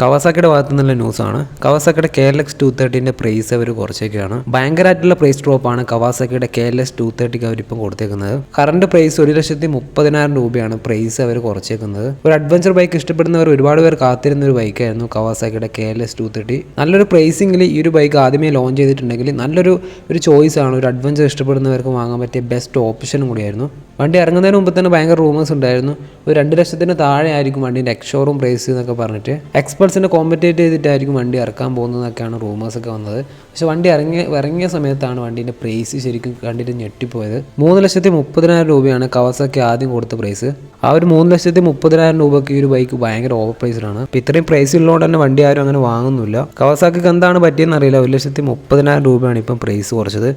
കവാസാക്കിയുടെ ഭാഗത്തു നിന്നുള്ള ന്യൂസാണ്. കവാസാക്കിയുടെ കെ എൽ എക്സ് ടു തേർട്ടീന്റെ പ്രൈസ് അവർ കുറച്ചൊക്കെയാണ്. ഭയങ്കരമായിട്ടുള്ള പ്രൈസ് ഡ്രോപ്പാണ് കവാസാക്കിയുടെ കെ എൽ എക്സ് ടു തേർട്ടിക്ക് അവരിപ്പം കൊടുത്തേക്കുന്നത്. കറണ്ട് പ്രൈസ് ഒരു ലക്ഷത്തി മുപ്പതിനായിരം രൂപയാണ് പ്രൈസ് അവർ കുറച്ചേക്കുന്നത്. ഒരു അഡ്വഞ്ചർ ബൈക്ക് ഇഷ്ടപ്പെടുന്നവർ ഒരുപാട് പേർ കാത്തിരുന്ന ഒരു ബൈക്കായിരുന്നു കവാസാക്കിയുടെ K L S two thirty നല്ലൊരു പ്രൈസിങ്ങിൽ ഈ ഒരു ബൈക്ക് ആദ്യമേ ലോഞ്ച് ചെയ്തിട്ടുണ്ടെങ്കിൽ നല്ലൊരു ഒരു ചോയ്സ് ആണ് ഒരു അഡ്വഞ്ചർ ഇഷ്ടപ്പെടുന്നവർക്ക് വാങ്ങാൻ പറ്റിയ ബെസ്റ്റ് ഓപ്ഷനും കൂടിയായിരുന്നു. വണ്ടി ഇറങ്ങുന്നതിന് മുമ്പ് തന്നെ ഭയങ്കര റൂമേഴ്സ് ഉണ്ടായിരുന്നു. ഒരു രണ്ട് ലക്ഷത്തിന് താഴെ ആയിരിക്കും വണ്ടിന്റെ എക്സ് ഷോറൂം പ്രൈസ് എന്നൊക്കെ പറഞ്ഞിട്ട്. എക്സ്പെർട്സിനെ കോമ്പറ്റേറ്റ് ചെയ്തിട്ടായിരിക്കും വണ്ടി ഇറക്കാൻ പോകുന്നതെന്നൊക്കെയാണ് റൂമേഴ്സ് ഒക്കെ വന്നത്. പക്ഷെ വണ്ടി ഇറങ്ങിയ ഇറങ്ങിയ സമയത്താണ് വണ്ടീന്റെ പ്രൈസ് ശരിക്കും കണ്ടിട്ട് ഞെട്ടിപ്പോയത്. മൂന്ന് ലക്ഷത്തി മുപ്പതിനായിരം രൂപയാണ് കവസൊക്കെ ആദ്യം കൊടുത്ത പ്രൈസ് ആ ഒരു മൂന്ന് ലക്ഷത്തി മുപ്പതിനായിരം രൂപയ്ക്ക് ഈ ഒരു ബൈക്ക് ഭയങ്കര ഓവർ പ്രൈസിലാണ് അപ്പോൾ ഇത്രയും പ്രൈസ് ഉള്ളതുകൊണ്ട് തന്നെ വണ്ടി ആരും അങ്ങനെ വാങ്ങുന്നില്ല. കവസാക്കിക്ക് എന്താണ് പറ്റിയെന്ന് അറിയില്ല. ഒരു ലക്ഷത്തി മുപ്പതിനായിരം രൂപയാണ് ഇപ്പം പ്രൈസ് കുറച്ചത്.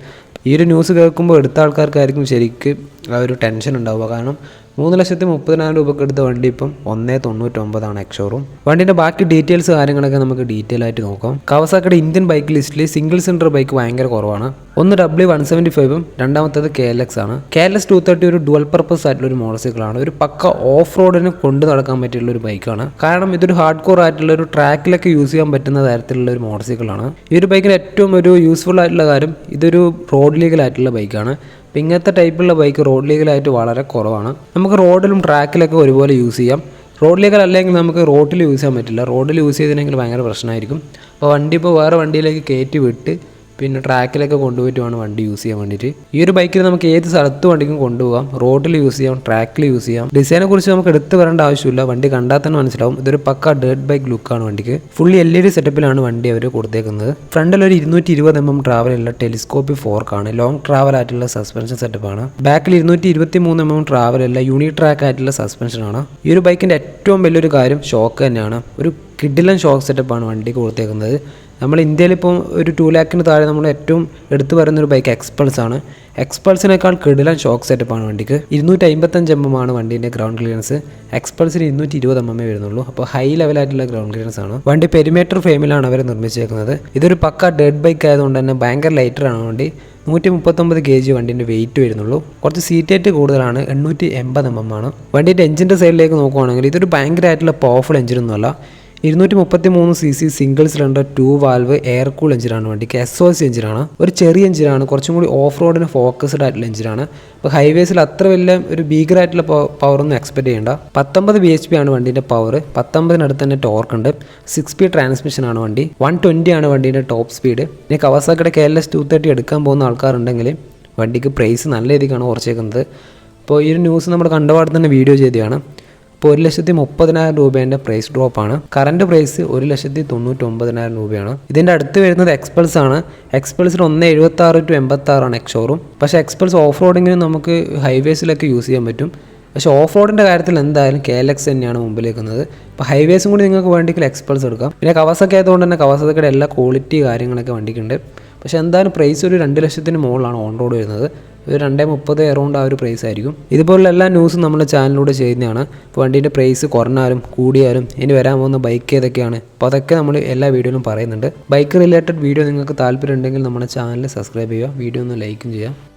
ഈ ഒരു ന്യൂസ് കേൾക്കുമ്പോൾ എടുത്ത ആൾക്കാർക്കായിരിക്കും ശരിക്ക് ആ ഒരു ടെൻഷൻ ഉണ്ടാവുക. കാരണം മൂന്ന് ലക്ഷത്തി മുപ്പതിനായിരം രൂപയ്ക്ക് എടുത്ത വണ്ടി ഇപ്പം ഒന്നേ തൊണ്ണൂറ്റൊമ്പതാണ് എക്സോറും വണ്ടിന്റെ ബാക്കി ഡീറ്റെയിൽസ് കാര്യങ്ങളൊക്കെ നമുക്ക് ഡീറ്റെയിൽ ആയിട്ട് നോക്കാം. കവസാക്കയുടെ ഇന്ത്യൻ ബൈക്ക് ലിസ്റ്റിൽ സിംഗിൾ സിലിണ്ടർ ബൈക്ക് ഭയങ്കര കുറവാണ്. ഒന്ന് ഡബ്ല്യു വൺ സെവന്റി ഫൈവും രണ്ടാമത്തേത് കെ എൽ എക്സ് ആണ്. K L S two thirty ഒരു ഡുവൽ പർപ്പസ് ആയിട്ടുള്ള ഒരു മോട്ടോർസൈക്കിളാണ് സൈക്കിളാണ് ഒരു പക്ക ഓഫ് റോഡിന് കൊണ്ടു നടക്കാൻ പറ്റിയുള്ള ഒരു ബൈക്കാണ് കാരണം ഇതൊരു ഹാർഡ് കോർ ആയിട്ടുള്ള ഒരു ട്രാക്കിലൊക്കെ യൂസ് ചെയ്യാൻ പറ്റുന്ന തരത്തിലുള്ള ഒരു മോട്ടോർസൈക്കിളാണ് സൈക്കിളാണ് ഈ ഒരു ബൈക്കിന് ഏറ്റവും ഒരു യൂസ്ഫുൾ ആയിട്ടുള്ള കാര്യം ഇതൊരു റോഡ് ലീഗൽ ആയിട്ടുള്ള ബൈക്കാണ് അപ്പം ഇങ്ങനത്തെ ടൈപ്പുള്ള ബൈക്ക് റോഡ് ലീഗലായിട്ട് വളരെ കുറവാണ്. നമുക്ക് റോഡിലും ട്രാക്കിലൊക്കെ ഒരുപോലെ യൂസ് ചെയ്യാം. റോഡ് ലീഗൽ അല്ലെങ്കിൽ നമുക്ക് റോഡിൽ യൂസ് ചെയ്യാൻ പറ്റില്ല. റോഡിൽ യൂസ് ചെയ്തിട്ടുണ്ടെങ്കിൽ ഭയങ്കര പ്രശ്നമായിരിക്കും. അപ്പോൾ വണ്ടി ഇപ്പോൾ വേറെ വണ്ടിയിലേക്ക് കയറ്റി വിട്ട് പിന്നെ ട്രാക്കിലൊക്കെ കൊണ്ടുപോയിട്ട് വേണം വണ്ടി യൂസ് ചെയ്യാൻ വേണ്ടിയിട്ട്. ഈ ഒരു ബൈക്കിൽ നമുക്ക് ഏത് സ്ഥലത്ത് വണ്ടിക്കും കൊണ്ടുപോകാം. റോഡിൽ യൂസ് ചെയ്യാം ട്രാക്കിൽ യൂസ് ചെയ്യാം. ഡിസൈനെ കുറിച്ച് നമുക്ക് എടുത്ത് വരേണ്ട ആവശ്യമില്ല. വണ്ടി കണ്ടാൽ തന്നെ മനസ്സിലാവും. ഇതൊരു പക്ക ഡേർട്ട് ബൈക്ക് ലുക്കാണ് വണ്ടിക്ക്. ഫുള്ളി എൽ ഇ ഡി സെറ്റപ്പിലാണ് വണ്ടി അവർ കൊടുത്തേക്കുന്നത്. ഫ്രണ്ടിൽ ഒരു ഇരുന്നൂറ്റി ഇരുപത് എം എം ട്രാവലുള്ള ഫോർക്ക് ഫോർക്കാണ് ലോങ് ട്രാവൽ ആയിട്ടുള്ള സസ്പെൻഷൻ സെറ്റപ്പാണ് ബാക്കിൽ ഇരുന്നൂറ്റി ഇരുപത്തി മൂന്ന് എം എം ട്രാവലല്ല യൂണി ട്രാക്ക് ആയിട്ടുള്ള സസ്പെൻഷനാണ് ഈ ഒരു ബൈക്കിന്റെ ഏറ്റവും വലിയൊരു കാര്യം ഷോക്ക് തന്നെയാണ്. ഒരു കിഡിലൻ ഷോക്ക് സെറ്റപ്പാണ് വണ്ടിക്ക് കൊടുത്തേക്കുന്നത്. നമ്മൾ ഇന്ത്യയിൽ ഇപ്പോൾ ഒരു ടു ലാക്കിന് താഴെ നമ്മൾ ഏറ്റവും എടുത്തു പറയുന്ന ഒരു ബൈക്ക് എക്സ്പൾസ് ആണ്. എക്സ്പൾസിനേക്കാൾ കിടിലൻ ഷോക്ക് സെറ്റപ്പാണ് വണ്ടിക്ക്. ഇരുന്നൂറ്റി അമ്പത്തഞ്ച് എം എം ആണ് വണ്ടീന്റെ ഗ്രൗണ്ട് ക്ലിയറൻസ് എക്സ്പൾസിന് ഇരുന്നൂറ്റി ഇരുപത് എം എം വരുന്നുള്ളൂ. അപ്പോൾ ഹൈ ലെവലായിട്ടുള്ള ഗ്രൗണ്ട് ക്ലിയറൻസ് ആണ്. വണ്ടി പെരിമീറ്റർ ഫ്രെയിമിലാണ് അവർ നിർമ്മിച്ചേക്കുന്നത്. ഇതൊരു പക്ക ഡെഡ് ബൈക്ക് ആയതുകൊണ്ട് തന്നെ ഭയങ്കര ലൈറ്ററാണ് വണ്ടി. നൂറ്റി മുപ്പത്തൊമ്പത് കെ ജി വണ്ടീന്റെ വെയിറ്റ് വരുന്നുള്ളൂ. കുറച്ച് സീറ്റ് ഏറ്റ് കൂടുതലാണ് എണ്ണൂറ്റി എൺപത് എം എം ആണ് വണ്ടീന്റെ എഞ്ചിന്റെ സൈഡിലേക്ക് നോക്കുവാണെങ്കിൽ ഇതൊരു ഭയങ്കരമായിട്ടുള്ള പവർഫുൾ എഞ്ചിനൊന്നുമല്ല ഇരുന്നൂറ്റി മുപ്പത്തി മൂന്ന് C C single cylinder two valve air cool എഞ്ചിനാണ് വണ്ടിക്ക് എസ് ഒ സി എഞ്ചിനാണ് ഒരു ചെറിയ എഞ്ചിനാണ് കുറച്ചും കൂടി ഓഫ് റോഡിന് ഫോക്കസ്ഡ് ആയിട്ടുള്ള എഞ്ചിനാണ് ഇപ്പോൾ ഹൈവേസിൽ അത്ര വലിയ ഒരു ഭീകരമായിട്ടുള്ള പവറൊന്നും എക്സ്പെക്ട് ചെയ്യേണ്ട. പത്തൊമ്പത് ബി എച്ച് പി ആണ് വണ്ടീന്റെ പവർ പത്തൊമ്പതിനടുത്ത് തന്നെ ടോർക്ക് ഉണ്ട്. സിക്സ് സ്പീഡ് ട്രാൻസ്മിഷൻ ആണ് വണ്ടി. വൺ ട്വന്റി ആണ് വണ്ടീന്റെ ടോപ്പ് സ്പീഡ് ഇനി കവാസാക്കിയുടെ K L S two thirty എടുക്കാൻ പോകുന്ന ആൾക്കാരുണ്ടെങ്കിൽ വണ്ടിക്ക് പ്രൈസ് നല്ല രീതിക്കാണ് കുറച്ചേക്കുന്നത്. അപ്പോൾ ഈ ഒരു ന്യൂസ് നമ്മൾ കണ്ടപാട് തന്നെ വീഡിയോ ചെയ്തതാണ്. ഇപ്പോൾ ഒരു ലക്ഷത്തി മുപ്പതിനായിരം രൂപേന്റെ പ്രൈസ് ഡ്രോപ്പാണ് കറണ്ട് പ്രൈസ് ഒരു ലക്ഷത്തി തൊണ്ണൂറ്റൊമ്പതിനായിരം രൂപയാണ്. ഇതിന്റെ അടുത്ത് വരുന്നത് എക്സ്പൾസ് ആണ്. എക്സ്പൾസിൽ ഒന്ന് എഴുപത്തി ആറ് ടു എൺപത്തി ആറാണ് എക്സോറും പക്ഷേ എക്സ്പൾസ് ഓഫ് റോഡിങ്ങിന് നമുക്ക് ഹൈവേസിലൊക്കെ യൂസ് ചെയ്യാൻ പറ്റും. പക്ഷേ ഓഫ് റോഡിന്റെ കാര്യത്തിൽ എന്തായാലും കെ എൽ എക്സ് തന്നെയാണ് മുമ്പിലേക്കുന്നത്. ഇപ്പോൾ ഹൈവേസും കൂടി നിങ്ങൾക്ക് വേണ്ടിയെങ്കിൽ എക്സ്പൾസ് എടുക്കാം. പിന്നെ കവാസൊക്കെ ആയതുകൊണ്ട് തന്നെ കവാസക്കയുടെ എല്ലാ ക്വാളിറ്റി കാര്യങ്ങളൊക്കെ വണ്ടിക്കുണ്ട്. പക്ഷേ എന്തായാലും പ്രൈസ് ഒരു രണ്ട് ലക്ഷത്തിന് മുകളിലാണ് ഓൺ റോഡ് വരുന്നത്. ഒരു രണ്ടേ മുപ്പത് എറൗണ്ട് ആ ഒരു പ്രൈസ് ആയിരിക്കും. ഇതുപോലുള്ള എല്ലാ ന്യൂസും നമ്മുടെ ചാനലിലൂടെ ചെയ്യുന്നതാണ്. ഇപ്പോൾ വണ്ടീന്റെ പ്രൈസ് കുറഞ്ഞാലും കൂടിയാലും ഇനി വരാൻ പോകുന്ന ബൈക്ക് ഏതൊക്കെയാണ്? അപ്പോൾ അതൊക്കെ നമ്മൾ എല്ലാ വീഡിയോയിലും പറയുന്നുണ്ട്. ബൈക്ക് റിലേറ്റഡ് വീഡിയോ നിങ്ങൾക്ക് താല്പര്യം ഉണ്ടെങ്കിൽ നമ്മുടെ ചാനൽ സബ്സ്ക്രൈബ് ചെയ്യുക വീഡിയോ ഒന്ന് ലൈക്കും ചെയ്യുക